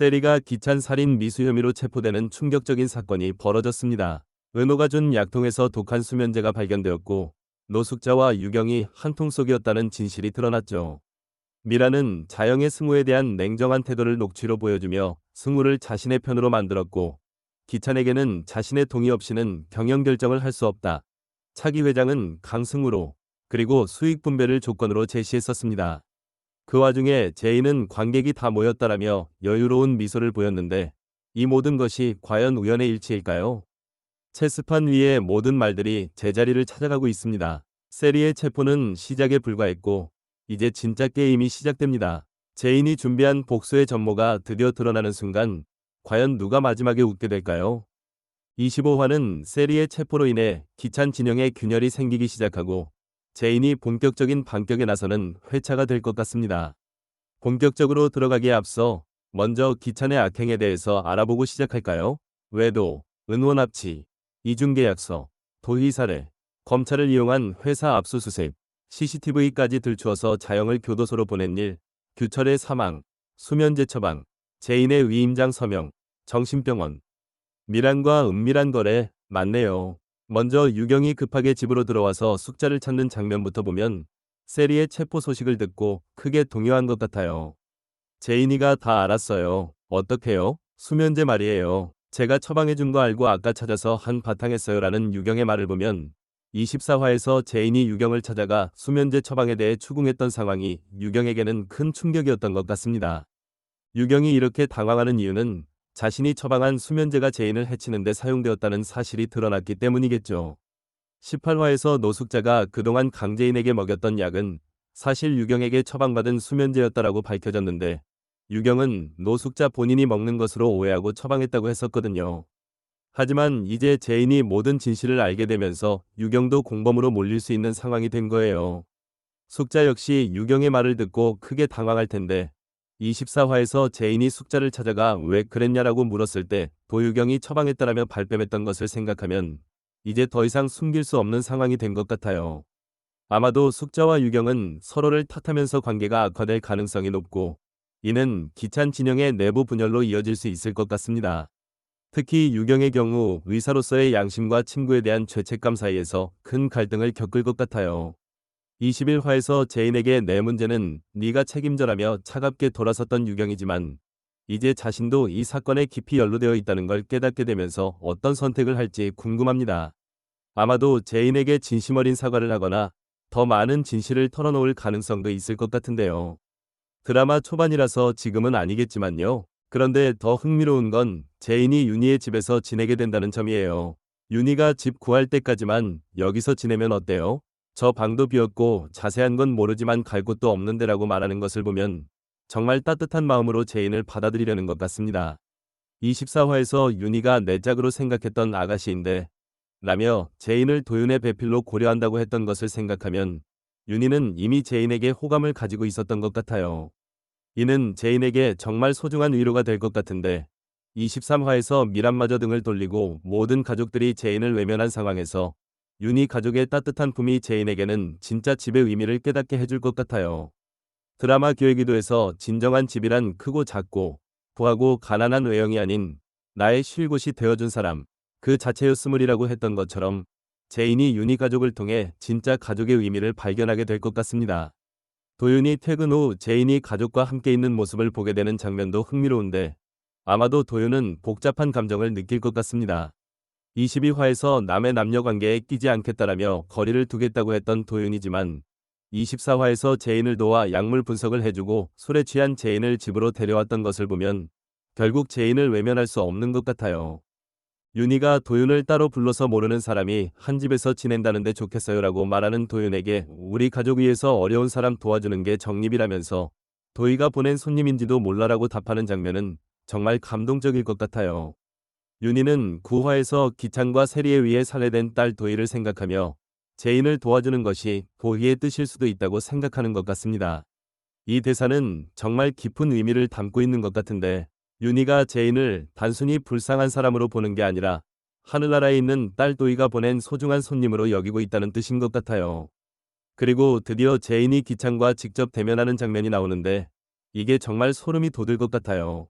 세리가 기찬 살인 미수 혐의로 체포되는 충격적인 사건이 벌어졌습니다. 은호가 준 약통에서 독한 수면제가 발견되었고 노숙자와 유경이 한통 속이었다는 진실이 드러났죠. 미라는 자영의 승우에 대한 냉정한 태도를 녹취로 보여주며 승우를 자신의 편으로 만들었고 기찬에게는 자신의 동의 없이는 경영 결정을 할 수 없다. 차기 회장은 강승우로 그리고 수익 분배를 조건으로 제시했었습니다. 그 와중에 제인은 관객이 다 모였다라며 여유로운 미소를 보였는데 이 모든 것이 과연 우연의 일치일까요? 체스판 위의 모든 말들이 제자리를 찾아가고 있습니다. 세리의 체포는 시작에 불과했고 이제 진짜 게임이 시작됩니다. 제인이 준비한 복수의 전모가 드디어 드러나는 순간 과연 누가 마지막에 웃게 될까요? 25화는 세리의 체포로 인해 기찬 진영의 균열이 생기기 시작하고 제인이 본격적인 반격에 나서는 회차가 될 것 같습니다. 본격적으로 들어가기에 앞서 먼저 기찬의 악행에 대해서 알아보고 시작할까요? 외도, 은원 합치, 이중계약서, 살해, 검찰을 이용한 회사 압수수색, CCTV까지 들추어서 자영을 교도소로 보낸 일, 규철의 사망, 수면제 처방, 제인의 위임장 서명, 정신병원, 미란과 은밀한 거래, 맞네요. 먼저 유경이 급하게 집으로 들어와서 숙자를 찾는 장면부터 보면 세리의 체포 소식을 듣고 크게 동요한 것 같아요. 제인이가 다 알았어요. 어떡해요? 수면제 말이에요. 제가 처방해준 거 알고 아까 찾아서 한 바탕 했어요 라는 유경의 말을 보면 24화에서 제인이 유경을 찾아가 수면제 처방에 대해 추궁했던 상황이 유경에게는 큰 충격이었던 것 같습니다. 유경이 이렇게 당황하는 이유는 자신이 처방한 수면제가 제인을 해치는데 사용되었다는 사실이 드러났기 때문이겠죠. 18화에서 노숙자가 그동안 강제인에게 먹였던 약은 사실 유경에게 처방받은 수면제였다라고 밝혀졌는데 유경은 노숙자 본인이 먹는 것으로 오해하고 처방했다고 했었거든요. 하지만 이제 제인이 모든 진실을 알게 되면서 유경도 공범으로 몰릴 수 있는 상황이 된 거예요. 숙자 역시 유경의 말을 듣고 크게 당황할 텐데 24화에서 제인이 숙자를 찾아가 왜 그랬냐라고 물었을 때 도유경이 처방했다라며 발뺌했던 것을 생각하면 이제 더 이상 숨길 수 없는 상황이 된 것 같아요. 아마도 숙자와 유경은 서로를 탓하면서 관계가 악화될 가능성이 높고 이는 기찬 진영의 내부 분열로 이어질 수 있을 것 같습니다. 특히 유경의 경우 의사로서의 양심과 친구에 대한 죄책감 사이에서 큰 갈등을 겪을 것 같아요. 21화에서 제인에게 내 문제는 네가 책임져라며 차갑게 돌아섰던 유경이지만 이제 자신도 이 사건에 깊이 연루되어 있다는 걸 깨닫게 되면서 어떤 선택을 할지 궁금합니다. 아마도 제인에게 진심 어린 사과를 하거나 더 많은 진실을 털어놓을 가능성도 있을 것 같은데요. 드라마 초반이라서 지금은 아니겠지만요. 그런데 더 흥미로운 건 제인이 윤희의 집에서 지내게 된다는 점이에요. 윤희가 집 구할 때까지만 여기서 지내면 어때요? 저 방도 비었고 자세한 건 모르지만 갈 곳도 없는데라고 말하는 것을 보면 정말 따뜻한 마음으로 제인을 받아들이려는 것 같습니다. 24화에서 윤희가 내 짝으로 생각했던 아가씨인데 라며 제인을 도윤의 배필로 고려한다고 했던 것을 생각하면 윤희는 이미 제인에게 호감을 가지고 있었던 것 같아요. 이는 제인에게 정말 소중한 위로가 될 것 같은데 23화에서 미란마저 등을 돌리고 모든 가족들이 제인을 외면한 상황에서 윤희 가족의 따뜻한 품이 제인에게는 진짜 집의 의미를 깨닫게 해줄 것 같아요. 드라마 기획기도에서 진정한 집이란 크고 작고 부하고 가난한 외형이 아닌 나의 쉴 곳이 되어준 사람 그 자체였음을이라고 했던 것처럼 제인이 윤희 가족을 통해 진짜 가족의 의미를 발견하게 될 것 같습니다. 도윤이 퇴근 후 제인이 가족과 함께 있는 모습을 보게 되는 장면도 흥미로운데 아마도 도윤은 복잡한 감정을 느낄 것 같습니다. 22화에서 남의 남녀 관계에 끼지 않겠다라며 거리를 두겠다고 했던 도윤이지만 24화에서 제인을 도와 약물 분석을 해주고 술에 취한 제인을 집으로 데려왔던 것을 보면 결국 제인을 외면할 수 없는 것 같아요. 윤희가 도윤을 따로 불러서 모르는 사람이 한 집에서 지낸다는데 좋겠어요라고 말하는 도윤에게 우리 가족 위해서 어려운 사람 도와주는 게 정립이라면서 도희가 보낸 손님인지도 몰라라고 답하는 장면은 정말 감동적일 것 같아요. 윤희는 구화에서 기창과 세리에 의해 살해된 딸 도희를 생각하며 제인을 도와주는 것이 도희의 뜻일 수도 있다고 생각하는 것 같습니다. 이 대사는 정말 깊은 의미를 담고 있는 것 같은데 윤희가 제인을 단순히 불쌍한 사람으로 보는 게 아니라 하늘나라에 있는 딸 도희가 보낸 소중한 손님으로 여기고 있다는 뜻인 것 같아요. 그리고 드디어 제인이 기창과 직접 대면하는 장면이 나오는데 이게 정말 소름이 돋을 것 같아요.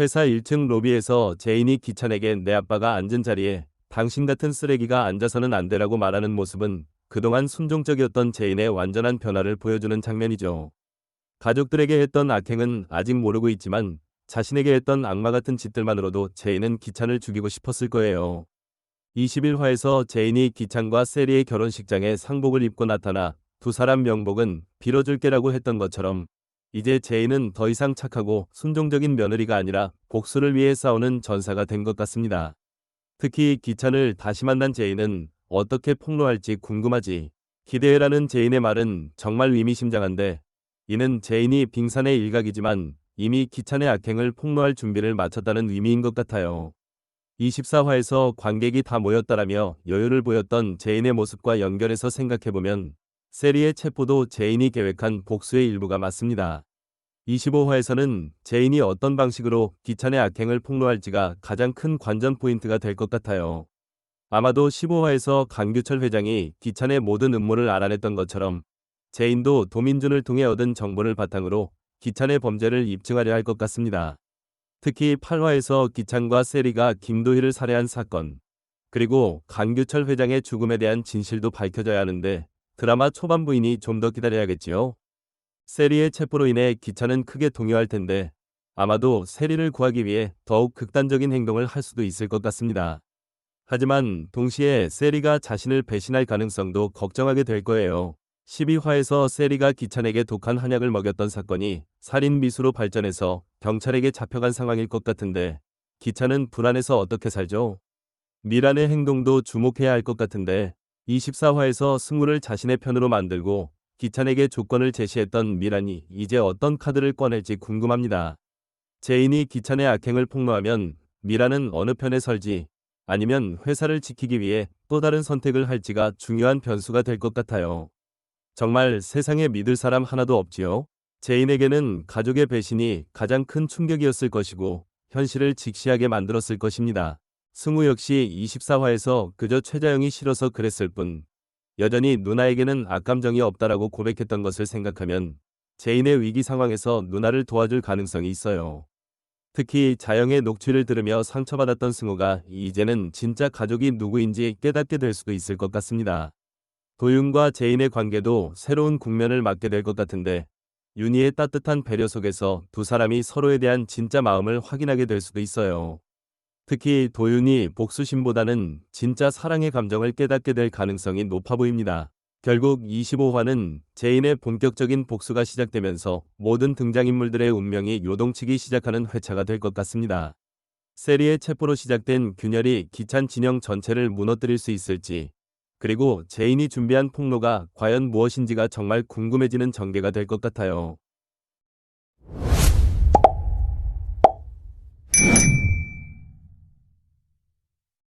회사 1층 로비에서 제인이 기찬에게 내 아빠가 앉은 자리에 당신 같은 쓰레기가 앉아서는 안 되라고 말하는 모습은 그동안 순종적이었던 제인의 완전한 변화를 보여주는 장면이죠. 가족들에게 했던 악행은 아직 모르고 있지만 자신에게 했던 악마 같은 짓들만으로도 제인은 기찬을 죽이고 싶었을 거예요. 21화에서 제인이 기찬과 세리의 결혼식장에 상복을 입고 나타나 두 사람 명복은 빌어줄게라고 했던 것처럼 이제 제인은 더 이상 착하고 순종적인 며느리가 아니라 복수를 위해 싸우는 전사가 된 것 같습니다. 특히 기찬을 다시 만난 제인은 어떻게 폭로할지 궁금하지. 기대해라는 제인의 말은 정말 의미심장한데 이는 제인이 빙산의 일각이지만 이미 기찬의 악행을 폭로할 준비를 마쳤다는 의미인 것 같아요. 24화에서 관객이 다 모였다라며 여유를 보였던 제인의 모습과 연결해서 생각해보면 세리의 체포도 제인이 계획한 복수의 일부가 맞습니다. 25화에서는 제인이 어떤 방식으로 기찬의 악행을 폭로할지가 가장 큰 관전 포인트가 될 것 같아요. 아마도 15화에서 강규철 회장이 기찬의 모든 음모를 알아냈던 것처럼 제인도 도민준을 통해 얻은 정보를 바탕으로 기찬의 범죄를 입증하려 할 것 같습니다. 특히 8화에서 기찬과 세리가 김도희를 살해한 사건, 그리고 강규철 회장의 죽음에 대한 진실도 밝혀져야 하는데 드라마 초반부인이 좀더 기다려야겠지요. 세리의 체포로 인해 기차는 크게 동요할 텐데 아마도 세리를 구하기 위해 더욱 극단적인 행동을 할 수도 있을 것 같습니다. 하지만 동시에 세리가 자신을 배신할 가능성도 걱정하게 될 거예요. 12화에서 세리가 기찬에게 독한 한약을 먹였던 사건이 살인 미수로 발전해서 경찰에게 잡혀간 상황일 것 같은데 기찬은 불안해서 어떻게 살죠? 미란의 행동도 주목해야 할 것 같은데 24화에서 승우를 자신의 편으로 만들고 기찬에게 조건을 제시했던 미란이 이제 어떤 카드를 꺼낼지 궁금합니다. 제인이 기찬의 악행을 폭로하면 미란은 어느 편에 설지 아니면 회사를 지키기 위해 또 다른 선택을 할지가 중요한 변수가 될 것 같아요. 정말 세상에 믿을 사람 하나도 없지요. 제인에게는 가족의 배신이 가장 큰 충격이었을 것이고 현실을 직시하게 만들었을 것입니다. 승우 역시 24화에서 그저 최자영이 싫어서 그랬을 뿐 여전히 누나에게는 악감정이 없다라고 고백했던 것을 생각하면 제인의 위기 상황에서 누나를 도와줄 가능성이 있어요. 특히 자영의 녹취를 들으며 상처받았던 승우가 이제는 진짜 가족이 누구인지 깨닫게 될 수도 있을 것 같습니다. 도윤과 제인의 관계도 새로운 국면을 맞게 될 것 같은데 윤희의 따뜻한 배려 속에서 두 사람이 서로에 대한 진짜 마음을 확인하게 될 수도 있어요. 특히 도윤이 복수심보다는 진짜 사랑의 감정을 깨닫게 될 가능성이 높아 보입니다. 결국 25화는 제인의 본격적인 복수가 시작되면서 모든 등장인물들의 운명이 요동치기 시작하는 회차가 될 것 같습니다. 세리의 체포로 시작된 균열이 기찬 진영 전체를 무너뜨릴 수 있을지, 그리고 제인이 준비한 폭로가 과연 무엇인지가 정말 궁금해지는 전개가 될 것 같아요.